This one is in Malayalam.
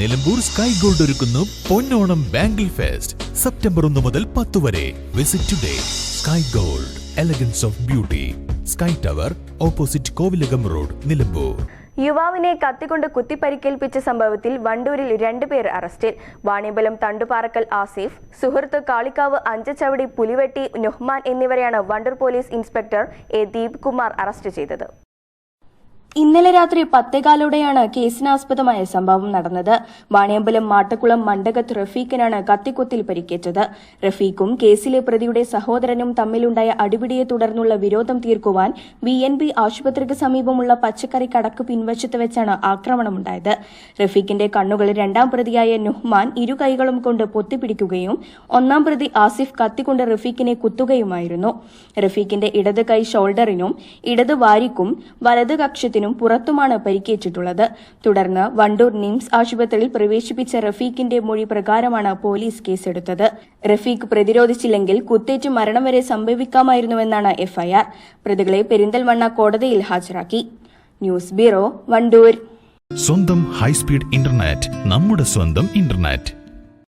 നിലമ്പൂർ സ്കൈ ഗോൾഡ് ഒരുക്കുന്നു പൊന്നോണം ബാംഗിൾ ഫെസ്റ്റ് സെപ്റ്റംബർ ഒന്ന് മുതൽ പത്ത് വരെ. Visit today Sky Gold elegance of beauty Sky Tower opposite Kovilakam road Nilambur യുവാവിനെ കത്തിക്കൊണ്ട് കുത്തിപ്പരിക്കേൽപ്പിച്ച സംഭവത്തിൽ വണ്ടൂരിൽ രണ്ടുപേർ അറസ്റ്റിൽ. വാണിയമ്പലം തണ്ടുപാറക്കൽ ആസിഫ് സുഹൃത്ത് കാളിക്കാവ് അഞ്ചച്ചവടി പുലിവെട്ടി നുഹ്മാൻ എന്നിവരെയാണ് Wandoor police inspector A Deep Kumar arrest ചെയ്തത്. ഇന്നലെ രാത്രി പത്തേകാലോടെയാണ് കേസിനാസ്പദമായ സംഭവം നടന്നത്. വാണിയമ്പലം മാട്ടക്കുളം മണ്ടകത്ത് റഫീഖിനാണ് കത്തിക്കൊത്തിൽ പരിക്കേറ്റത്. റഫീഖും കേസിലെ പ്രതിയുടെ സഹോദരനും തമ്മിലുണ്ടായ അടിപിടിയെ തുടർന്നുള്ള വിരോധം തീർക്കുവാൻ ബി എൻ ബി ആശുപത്രിക്ക് സമീപമുള്ള പച്ചക്കറി കടക്ക് പിൻവശത്ത് വെച്ചാണ് ആക്രമണമുണ്ടായത്. റഫീഖിന്റെ കണ്ണുകൾ രണ്ടാം പ്രതിയായ നുഹ്മാൻ ഇരു കൈകളും കൊണ്ട് പൊത്തിപ്പിടിക്കുകയും ഒന്നാം പ്രതി ആസിഫ് കത്തിക്കൊണ്ട് റഫീഖിനെ കുത്തുകയുമായിരുന്നു. റഫീഖിന്റെ ഇടത് കൈ ഷോൾഡറിനും ഇടത് വാരിക്കും വലത് കക്ഷത്തിനും പുറത്തുമാണ് പരിക്കേറ്റിട്ടുള്ളത്. തുടർന്ന് വണ്ടൂർ നിംസ് ആശുപത്രിയിൽ പ്രവേശിപ്പിച്ച റഫീഖിന്റെ മൊഴി പ്രകാരമാണ് പോലീസ് കേസെടുത്തത്. റഫീഖ് പ്രതിരോധിച്ചില്ലെങ്കിൽ കുത്തേറ്റ് മരണം വരെ സംഭവിക്കാമായിരുന്നുവെന്നാണ് എഫ്ഐആർ. പ്രതികളെ പെരിന്തൽമണ്ണ കോടതിയിൽ ഹാജരാക്കി. News bureau Wandoor. സ്വന്തം ഹൈസ്പീഡ് ഇന്റർനെറ്റ് നമ്മുടെ സ്വന്തം ഇന്റർനെറ്റ്.